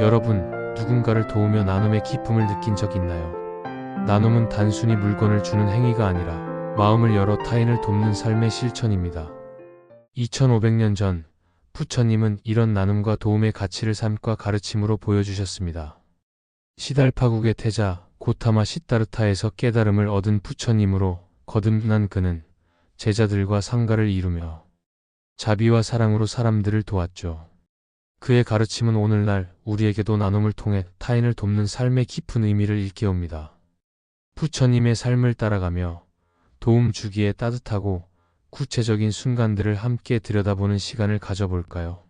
여러분, 누군가를 도우며 나눔의 기쁨을 느낀 적 있나요? 나눔은 단순히 물건을 주는 행위가 아니라 마음을 열어 타인을 돕는 삶의 실천입니다. 2500년 전 부처님은 이런 나눔과 도움의 가치를 삶과 가르침으로 보여주셨습니다. 시달파국의 태자 고타마 시다르타에서 깨달음을 얻은 부처님으로 거듭난 그는 제자들과 상가를 이루며 자비와 사랑으로 사람들을 도왔죠. 그의 가르침은 오늘날 우리에게도 나눔을 통해 타인을 돕는 삶의 깊은 의미를 일깨웁니다. 부처님의 삶을 따라가며 도움 주기에 따뜻하고 구체적인 순간들을 함께 들여다보는 시간을 가져볼까요?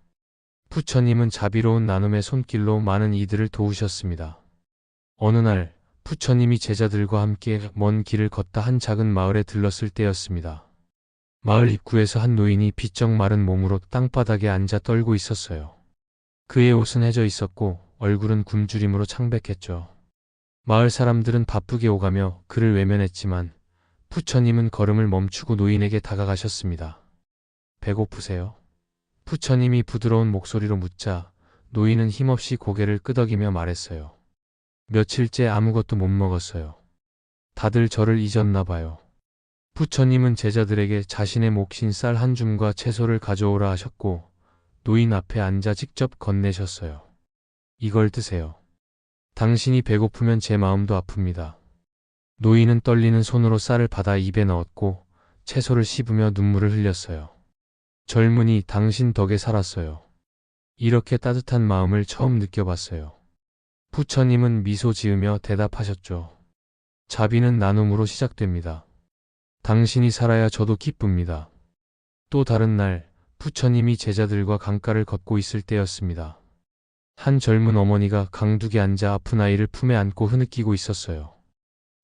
부처님은 자비로운 나눔의 손길로 많은 이들을 도우셨습니다. 어느 날 부처님이 제자들과 함께 먼 길을 걷다 한 작은 마을에 들렀을 때였습니다. 마을 입구에서 한 노인이 비쩍 마른 몸으로 땅바닥에 앉아 떨고 있었어요. 그의 옷은 해져 있었고 얼굴은 굶주림으로 창백했죠. 마을 사람들은 바쁘게 오가며 그를 외면했지만 부처님은 걸음을 멈추고 노인에게 다가가셨습니다. 배고프세요? 부처님이 부드러운 목소리로 묻자 노인은 힘없이 고개를 끄덕이며 말했어요. 며칠째 아무것도 못 먹었어요. 다들 저를 잊었나 봐요. 부처님은 제자들에게 자신의 몫인 쌀 한 줌과 채소를 가져오라 하셨고 노인 앞에 앉아 직접 건네셨어요. 이걸 드세요. 당신이 배고프면 제 마음도 아픕니다. 노인은 떨리는 손으로 쌀을 받아 입에 넣었고 채소를 씹으며 눈물을 흘렸어요. 젊은이 당신 덕에 살았어요. 이렇게 따뜻한 마음을 처음 느껴봤어요. 부처님은 미소 지으며 대답하셨죠. 자비는 나눔으로 시작됩니다. 당신이 살아야 저도 기쁩니다. 또 다른 날 부처님이 제자들과 강가를 걷고 있을 때였습니다. 한 젊은 어머니가 강둑에 앉아 아픈 아이를 품에 안고 흐느끼고 있었어요.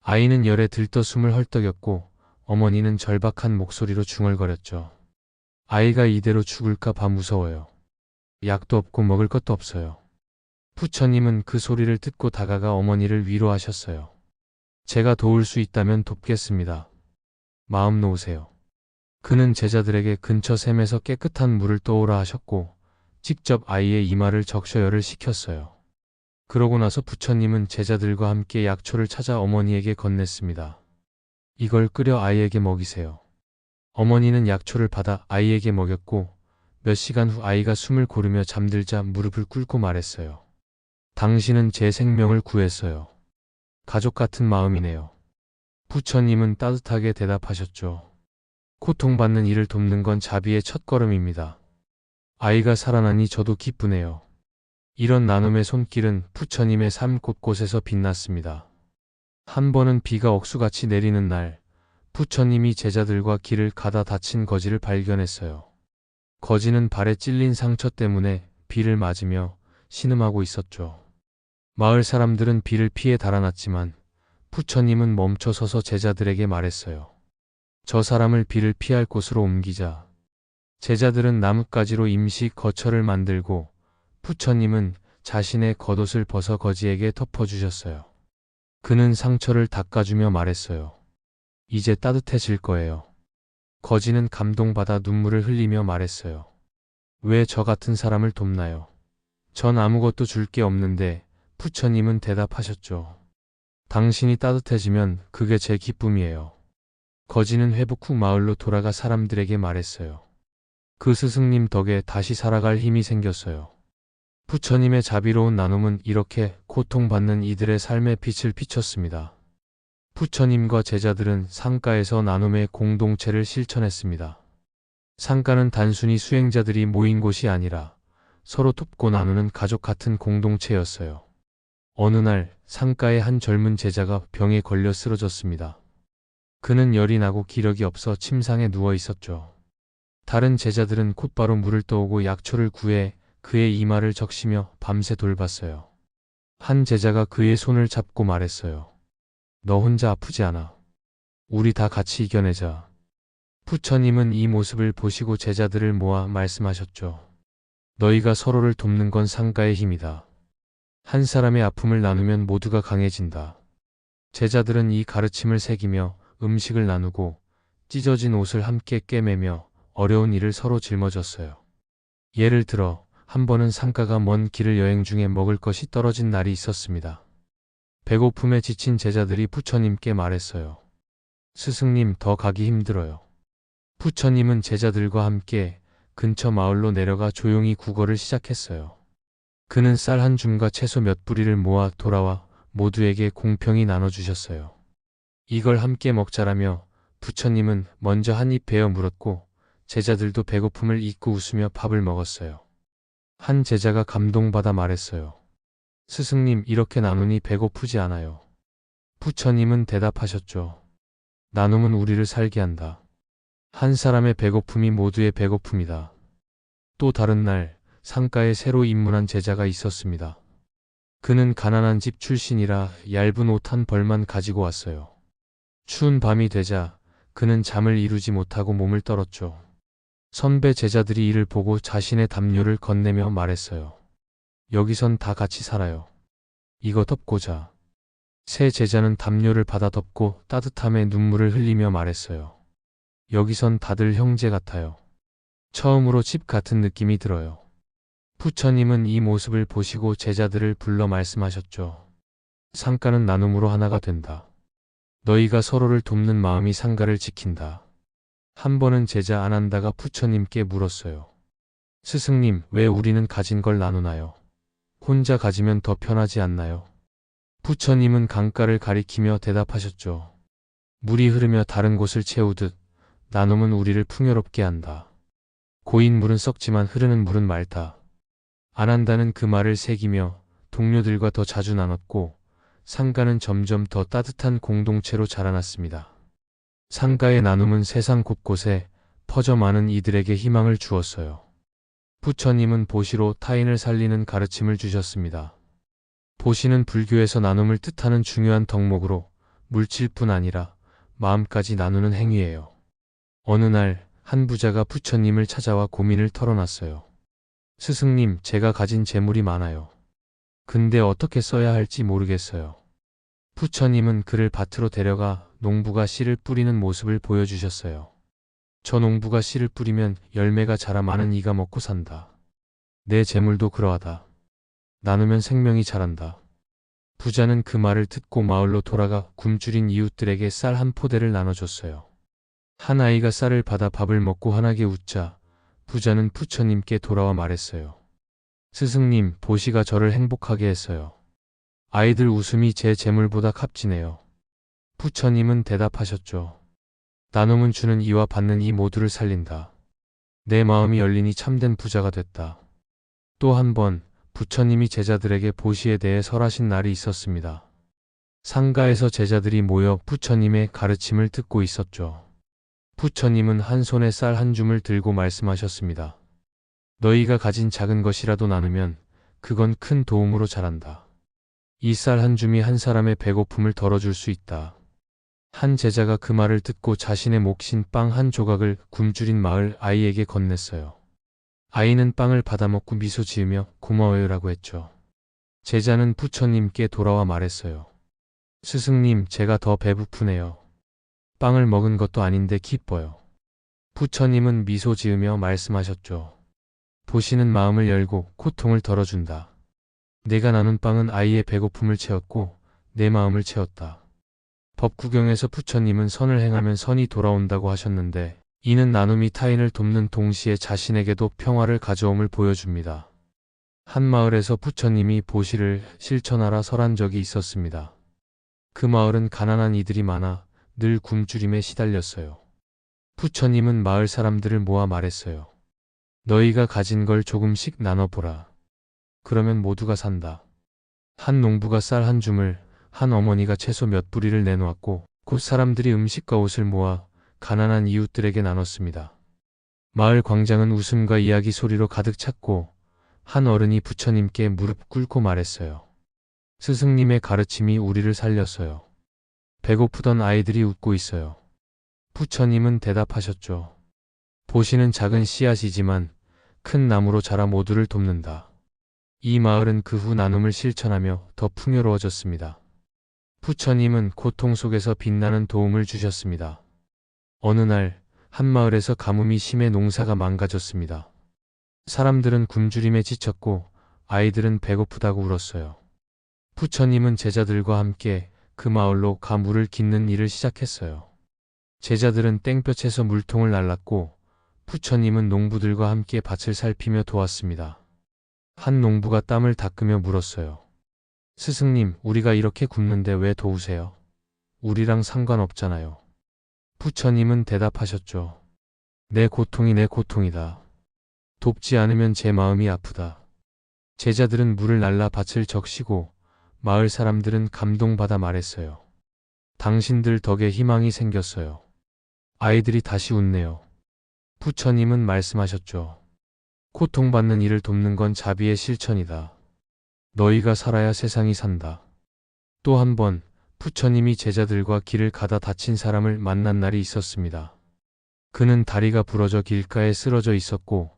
아이는 열에 들떠 숨을 헐떡였고 어머니는 절박한 목소리로 중얼거렸죠. 아이가 이대로 죽을까 봐 무서워요. 약도 없고 먹을 것도 없어요. 부처님은 그 소리를 듣고 다가가 어머니를 위로하셨어요. 제가 도울 수 있다면 돕겠습니다. 마음 놓으세요. 그는 제자들에게 근처 샘에서 깨끗한 물을 떠오라 하셨고 직접 아이의 이마를 적셔열을 시켰어요. 그러고 나서 부처님은 제자들과 함께 약초를 찾아 어머니에게 건넸습니다. 이걸 끓여 아이에게 먹이세요. 어머니는 약초를 받아 아이에게 먹였고 몇 시간 후 아이가 숨을 고르며 잠들자 무릎을 꿇고 말했어요. 당신은 제 생명을 구했어요. 가족 같은 마음이네요. 부처님은 따뜻하게 대답하셨죠. 고통받는 이를 돕는 건 자비의 첫걸음입니다. 아이가 살아나니 저도 기쁘네요. 이런 나눔의 손길은 부처님의 삶 곳곳에서 빛났습니다. 한 번은 비가 억수같이 내리는 날, 부처님이 제자들과 길을 가다 다친 거지를 발견했어요. 거지는 발에 찔린 상처 때문에 비를 맞으며 신음하고 있었죠. 마을 사람들은 비를 피해 달아났지만 부처님은 멈춰 서서 제자들에게 말했어요. 저 사람을 비를 피할 곳으로 옮기자. 제자들은 나뭇가지로 임시 거처를 만들고 부처님은 자신의 겉옷을 벗어 거지에게 덮어주셨어요. 그는 상처를 닦아주며 말했어요. 이제 따뜻해질 거예요. 거지는 감동받아 눈물을 흘리며 말했어요. 왜 저 같은 사람을 돕나요? 전 아무것도 줄 게 없는데 부처님은 대답하셨죠. 당신이 따뜻해지면 그게 제 기쁨이에요. 거지는 회복 후 마을로 돌아가 사람들에게 말했어요. 그 스승님 덕에 다시 살아갈 힘이 생겼어요. 부처님의 자비로운 나눔은 이렇게 고통받는 이들의 삶에 빛을 비췄습니다. 부처님과 제자들은 상가에서 나눔의 공동체를 실천했습니다. 상가는 단순히 수행자들이 모인 곳이 아니라 서로 돕고 나누는 가족 같은 공동체였어요. 어느 날 상가의 한 젊은 제자가 병에 걸려 쓰러졌습니다. 그는 열이 나고 기력이 없어 침상에 누워 있었죠. 다른 제자들은 곧바로 물을 떠오고 약초를 구해 그의 이마를 적시며 밤새 돌봤어요. 한 제자가 그의 손을 잡고 말했어요. 너 혼자 아프지 않아. 우리 다 같이 이겨내자. 부처님은 이 모습을 보시고 제자들을 모아 말씀하셨죠. 너희가 서로를 돕는 건 상가의 힘이다. 한 사람의 아픔을 나누면 모두가 강해진다. 제자들은 이 가르침을 새기며 음식을 나누고 찢어진 옷을 함께 꿰매며 어려운 일을 서로 짊어졌어요. 예를 들어 한 번은 상가가 먼 길을 여행 중에 먹을 것이 떨어진 날이 있었습니다. 배고픔에 지친 제자들이 부처님께 말했어요. 스승님, 더 가기 힘들어요. 부처님은 제자들과 함께 근처 마을로 내려가 조용히 국어를 시작했어요. 그는 쌀 한 줌과 채소 몇 뿌리를 모아 돌아와 모두에게 공평히 나눠주셨어요. 이걸 함께 먹자라며 부처님은 먼저 한 입 베어 물었고 제자들도 배고픔을 잊고 웃으며 밥을 먹었어요. 한 제자가 감동받아 말했어요. 스승님, 이렇게 나누니 배고프지 않아요. 부처님은 대답하셨죠. 나눔은 우리를 살게 한다. 한 사람의 배고픔이 모두의 배고픔이다. 또 다른 날, 상가에 새로 입문한 제자가 있었습니다. 그는 가난한 집 출신이라 얇은 옷 한 벌만 가지고 왔어요. 추운 밤이 되자 그는 잠을 이루지 못하고 몸을 떨었죠. 선배 제자들이 이를 보고 자신의 담요를 건네며 말했어요. 여기선 다 같이 살아요. 이거 덮고자. 새 제자는 담요를 받아 덮고 따뜻함에 눈물을 흘리며 말했어요. 여기선 다들 형제 같아요. 처음으로 집 같은 느낌이 들어요. 부처님은 이 모습을 보시고 제자들을 불러 말씀하셨죠. 상가는 나눔으로 하나가 된다. 너희가 서로를 돕는 마음이 상가를 지킨다. 한 번은 제자 아난다가 부처님께 물었어요. 스승님, 왜 우리는 가진 걸 나누나요? 혼자 가지면 더 편하지 않나요? 부처님은 강가를 가리키며 대답하셨죠. 물이 흐르며 다른 곳을 채우듯 나눔은 우리를 풍요롭게 한다. 고인 물은 썩지만 흐르는 물은 맑다. 아난다는 그 말을 새기며 동료들과 더 자주 나눴고 상가는 점점 더 따뜻한 공동체로 자라났습니다. 상가의 나눔은 세상 곳곳에 퍼져 많은 이들에게 희망을 주었어요. 부처님은 보시로 타인을 살리는 가르침을 주셨습니다. 보시는 불교에서 나눔을 뜻하는 중요한 덕목으로 물질뿐 아니라 마음까지 나누는 행위예요. 어느 날 한 부자가 부처님을 찾아와 고민을 털어놨어요. 스승님, 제가 가진 재물이 많아요. 근데 어떻게 써야 할지 모르겠어요. 부처님은 그를 밭으로 데려가 농부가 씨를 뿌리는 모습을 보여주셨어요. 저 농부가 씨를 뿌리면 열매가 자라 많은 이가 먹고 산다. 내 재물도 그러하다. 나누면 생명이 자란다. 부자는 그 말을 듣고 마을로 돌아가 굶주린 이웃들에게 쌀 한 포대를 나눠줬어요. 한 아이가 쌀을 받아 밥을 먹고 환하게 웃자 부자는 부처님께 돌아와 말했어요. 스승님, 보시가 저를 행복하게 했어요. 아이들 웃음이 제 재물보다 값지네요. 부처님은 대답하셨죠. 나눔은 주는 이와 받는 이 모두를 살린다. 내 마음이 열리니 참된 부자가 됐다. 또 한 번 부처님이 제자들에게 보시에 대해 설하신 날이 있었습니다. 상가에서 제자들이 모여 부처님의 가르침을 듣고 있었죠. 부처님은 한 손에 쌀 한 줌을 들고 말씀하셨습니다. 너희가 가진 작은 것이라도 나누면 그건 큰 도움으로 자란다. 이 쌀 한 줌이 한 사람의 배고픔을 덜어줄 수 있다. 한 제자가 그 말을 듣고 자신의 몫인 빵 한 조각을 굶주린 마을 아이에게 건넸어요. 아이는 빵을 받아먹고 미소 지으며 고마워요라고 했죠. 제자는 부처님께 돌아와 말했어요. 스승님, 제가 더 배고프네요. 빵을 먹은 것도 아닌데 기뻐요. 부처님은 미소 지으며 말씀하셨죠. 보시는 마음을 열고 고통을 덜어준다. 내가 나눈 빵은 아이의 배고픔을 채웠고 내 마음을 채웠다. 법구경에서 부처님은 선을 행하면 선이 돌아온다고 하셨는데 이는 나눔이 타인을 돕는 동시에 자신에게도 평화를 가져옴을 보여줍니다. 한 마을에서 부처님이 보시를 실천하라 설한 적이 있었습니다. 그 마을은 가난한 이들이 많아 늘 굶주림에 시달렸어요. 부처님은 마을 사람들을 모아 말했어요. 너희가 가진 걸 조금씩 나눠보라. 그러면 모두가 산다. 한 농부가 쌀 한 줌을, 한 어머니가 채소 몇 뿌리를 내놓았고, 곧 사람들이 음식과 옷을 모아 가난한 이웃들에게 나눴습니다. 마을 광장은 웃음과 이야기 소리로 가득 찼고, 한 어른이 부처님께 무릎 꿇고 말했어요. 스승님의 가르침이 우리를 살렸어요. 배고프던 아이들이 웃고 있어요. 부처님은 대답하셨죠. 보시는 작은 씨앗이지만 큰 나무로 자라 모두를 돕는다. 이 마을은 그 후 나눔을 실천하며 더 풍요로워졌습니다. 부처님은 고통 속에서 빛나는 도움을 주셨습니다. 어느 날, 한 마을에서 가뭄이 심해 농사가 망가졌습니다. 사람들은 굶주림에 지쳤고 아이들은 배고프다고 울었어요. 부처님은 제자들과 함께 그 마을로 가 물을 깃는 일을 시작했어요. 제자들은 땡볕에서 물통을 날랐고 부처님은 농부들과 함께 밭을 살피며 도왔습니다. 한 농부가 땀을 닦으며 물었어요. 스승님, 우리가 이렇게 굶는데 왜 도우세요? 우리랑 상관없잖아요. 부처님은 대답하셨죠. 내 고통이 내 고통이다. 돕지 않으면 제 마음이 아프다. 제자들은 물을 날라 밭을 적시고 마을 사람들은 감동받아 말했어요. 당신들 덕에 희망이 생겼어요. 아이들이 다시 웃네요. 부처님은 말씀하셨죠. 고통받는 이를 돕는 건 자비의 실천이다. 너희가 살아야 세상이 산다. 또 한 번 부처님이 제자들과 길을 가다 다친 사람을 만난 날이 있었습니다. 그는 다리가 부러져 길가에 쓰러져 있었고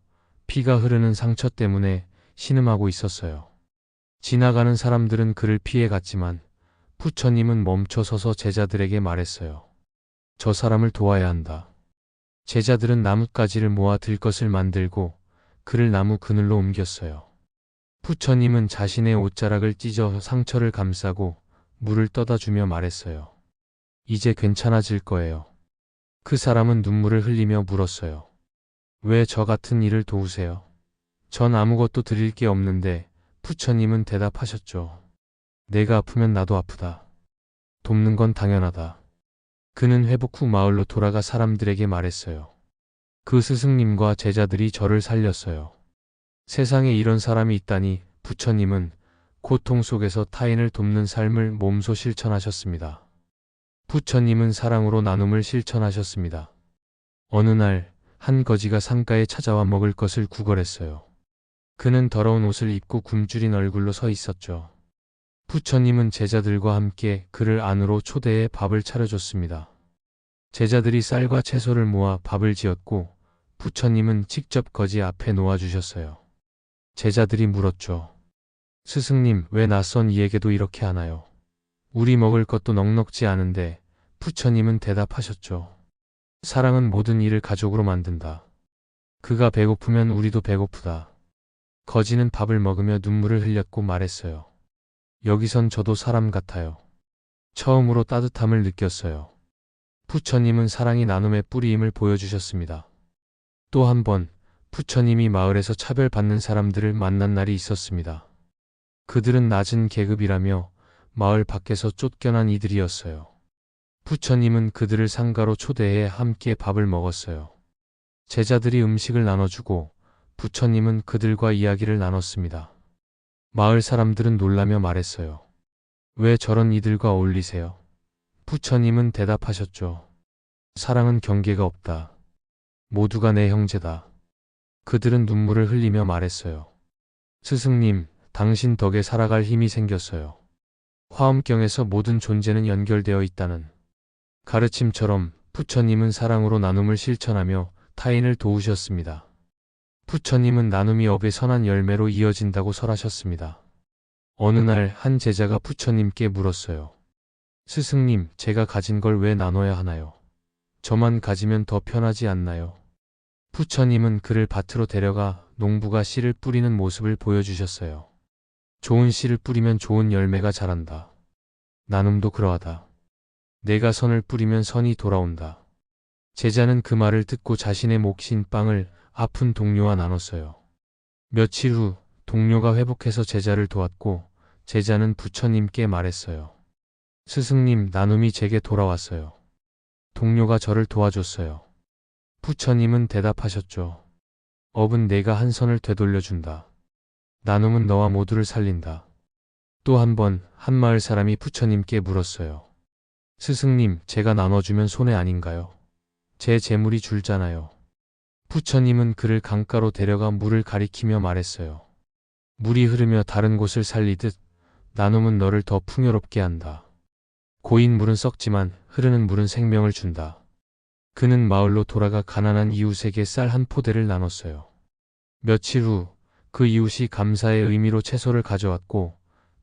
피가 흐르는 상처 때문에 신음하고 있었어요. 지나가는 사람들은 그를 피해 갔지만 부처님은 멈춰 서서 제자들에게 말했어요. 저 사람을 도와야 한다. 제자들은 나뭇가지를 모아 들 것을 만들고 그를 나무 그늘로 옮겼어요. 부처님은 자신의 옷자락을 찢어 상처를 감싸고 물을 떠다 주며 말했어요. 이제 괜찮아질 거예요. 그 사람은 눈물을 흘리며 물었어요. 왜 저 같은 일을 도우세요? 전 아무것도 드릴 게 없는데 부처님은 대답하셨죠. 내가 아프면 나도 아프다. 돕는 건 당연하다. 그는 회복 후 마을로 돌아가 사람들에게 말했어요. 그 스승님과 제자들이 저를 살렸어요. 세상에 이런 사람이 있다니 부처님은 고통 속에서 타인을 돕는 삶을 몸소 실천하셨습니다. 부처님은 사랑으로 나눔을 실천하셨습니다. 어느 날, 한 거지가 상가에 찾아와 먹을 것을 구걸했어요. 그는 더러운 옷을 입고 굶주린 얼굴로 서 있었죠. 부처님은 제자들과 함께 그를 안으로 초대해 밥을 차려줬습니다. 제자들이 쌀과 채소를 모아 밥을 지었고 부처님은 직접 거지 앞에 놓아주셨어요. 제자들이 물었죠. 스승님, 왜 낯선 이에게도 이렇게 하나요? 우리 먹을 것도 넉넉지 않은데 부처님은 대답하셨죠. 사랑은 모든 일을 가족으로 만든다. 그가 배고프면 우리도 배고프다. 거지는 밥을 먹으며 눈물을 흘렸고 말했어요. 여기선 저도 사람 같아요. 처음으로 따뜻함을 느꼈어요. 부처님은 사랑이 나눔의 뿌리임을 보여주셨습니다. 또 한번 부처님이 마을에서 차별받는 사람들을 만난 날이 있었습니다. 그들은 낮은 계급이라며 마을 밖에서 쫓겨난 이들이었어요. 부처님은 그들을 상가로 초대해 함께 밥을 먹었어요. 제자들이 음식을 나눠주고 부처님은 그들과 이야기를 나눴습니다. 마을 사람들은 놀라며 말했어요. 왜 저런 이들과 어울리세요? 부처님은 대답하셨죠. 사랑은 경계가 없다. 모두가 내 형제다. 그들은 눈물을 흘리며 말했어요. 스승님, 당신 덕에 살아갈 힘이 생겼어요. 화엄경에서 모든 존재는 연결되어 있다는 가르침처럼 부처님은 사랑으로 나눔을 실천하며 타인을 도우셨습니다. 부처님은 나눔이 업의 선한 열매로 이어진다고 설하셨습니다. 어느 날 한 제자가 부처님께 물었어요. 스승님, 제가 가진 걸 왜 나눠야 하나요? 저만 가지면 더 편하지 않나요? 부처님은 그를 밭으로 데려가 농부가 씨를 뿌리는 모습을 보여주셨어요. 좋은 씨를 뿌리면 좋은 열매가 자란다. 나눔도 그러하다. 내가 선을 뿌리면 선이 돌아온다. 제자는 그 말을 듣고 자신의 몫인 빵을 아픈 동료와 나눴어요. 며칠 후 동료가 회복해서 제자를 도왔고 제자는 부처님께 말했어요. 스승님, 나눔이 제게 돌아왔어요. 동료가 저를 도와줬어요. 부처님은 대답하셨죠. 업은 내가 한 선을 되돌려준다. 나눔은 너와 모두를 살린다. 또 한 번 한 마을 사람이 부처님께 물었어요. 스승님, 제가 나눠주면 손해 아닌가요? 제 재물이 줄잖아요. 부처님은 그를 강가로 데려가 물을 가리키며 말했어요. 물이 흐르며 다른 곳을 살리듯 나눔은 너를 더 풍요롭게 한다. 고인 물은 썩지만 흐르는 물은 생명을 준다. 그는 마을로 돌아가 가난한 이웃에게 쌀 한 포대를 나눴어요. 며칠 후 그 이웃이 감사의 의미로 채소를 가져왔고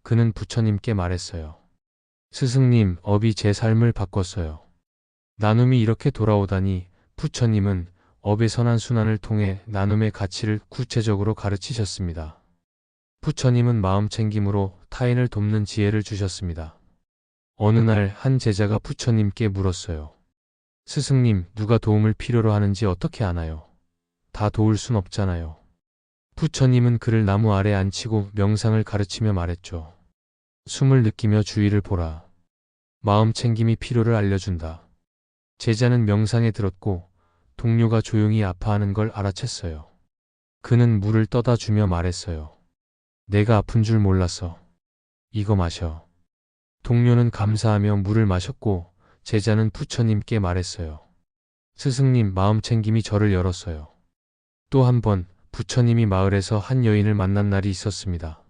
그는 부처님께 말했어요. 스승님, 업이 제 삶을 바꿨어요. 나눔이 이렇게 돌아오다니 부처님은 업의 선한 순환을 통해 나눔의 가치를 구체적으로 가르치셨습니다. 부처님은 마음 챙김으로 타인을 돕는 지혜를 주셨습니다. 어느 날 한 제자가 부처님께 물었어요. 스승님, 누가 도움을 필요로 하는지 어떻게 아나요? 다 도울 순 없잖아요. 부처님은 그를 나무 아래 앉히고 명상을 가르치며 말했죠. 숨을 느끼며 주위를 보라. 마음 챙김이 필요를 알려준다. 제자는 명상에 들었고 동료가 조용히 아파하는 걸 알아챘어요. 그는 물을 떠다 주며 말했어요. 내가 아픈 줄 몰랐어. 이거 마셔. 동료는 감사하며 물을 마셨고 제자는 부처님께 말했어요. 스승님 마음 챙김이 저를 열었어요. 또 한 번 부처님이 마을에서 한 여인을 만난 날이 있었습니다.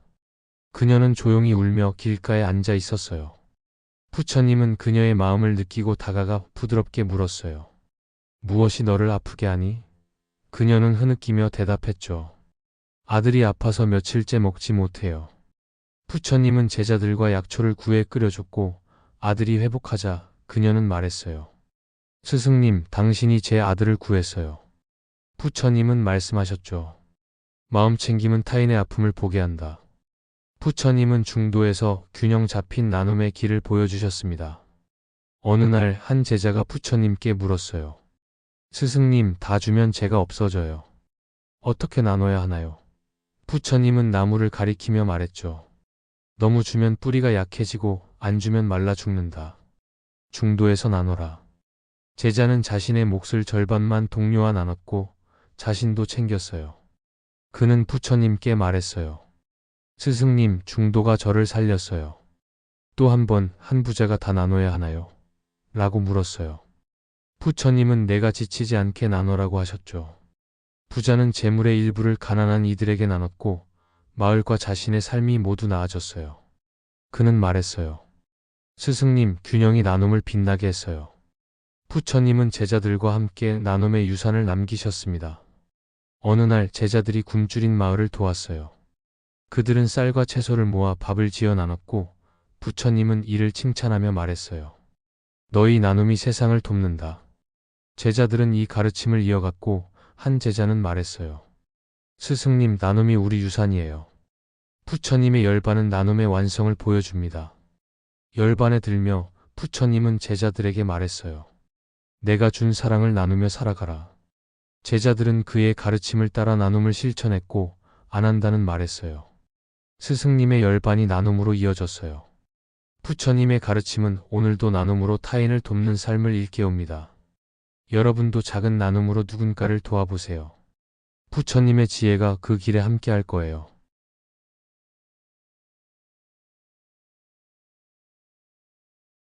그녀는 조용히 울며 길가에 앉아 있었어요. 부처님은 그녀의 마음을 느끼고 다가가 부드럽게 물었어요. 무엇이 너를 아프게 하니? 그녀는 흐느끼며 대답했죠. 아들이 아파서 며칠째 먹지 못해요. 부처님은 제자들과 약초를 구해 끓여줬고 아들이 회복하자 그녀는 말했어요. 스승님, 당신이 제 아들을 구했어요. 부처님은 말씀하셨죠. 마음 챙김은 타인의 아픔을 보게 한다. 부처님은 중도에서 균형 잡힌 나눔의 길을 보여주셨습니다. 어느 날 한 제자가 부처님께 물었어요. 스승님, 다 주면 제가 없어져요. 어떻게 나눠야 하나요? 부처님은 나무를 가리키며 말했죠. 너무 주면 뿌리가 약해지고 안 주면 말라 죽는다. 중도에서 나눠라. 제자는 자신의 몫을 절반만 동료와 나눴고 자신도 챙겼어요. 그는 부처님께 말했어요. 스승님, 중도가 저를 살렸어요. 또 한 번 한 부자가 다 나눠야 하나요? 라고 물었어요. 부처님은 내가 지치지 않게 나눠라고 하셨죠. 부자는 재물의 일부를 가난한 이들에게 나눴고 마을과 자신의 삶이 모두 나아졌어요. 그는 말했어요. 스승님, 균형이 나눔을 빛나게 했어요. 부처님은 제자들과 함께 나눔의 유산을 남기셨습니다. 어느 날 제자들이 굶주린 마을을 도왔어요. 그들은 쌀과 채소를 모아 밥을 지어 나눴고 부처님은 이를 칭찬하며 말했어요. 너희 나눔이 세상을 돕는다. 제자들은 이 가르침을 이어갔고 한 제자는 말했어요. 스승님, 나눔이 우리 유산이에요. 부처님의 열반은 나눔의 완성을 보여줍니다. 열반에 들며 부처님은 제자들에게 말했어요. 내가 준 사랑을 나누며 살아가라. 제자들은 그의 가르침을 따라 나눔을 실천했고 안 한다는 말했어요. 스승님의 열반이 나눔으로 이어졌어요. 부처님의 가르침은 오늘도 나눔으로 타인을 돕는 삶을 일깨웁니다. 여러분도 작은 나눔으로 누군가를 도와보세요. 부처님의 지혜가 그 길에 함께 할 거예요.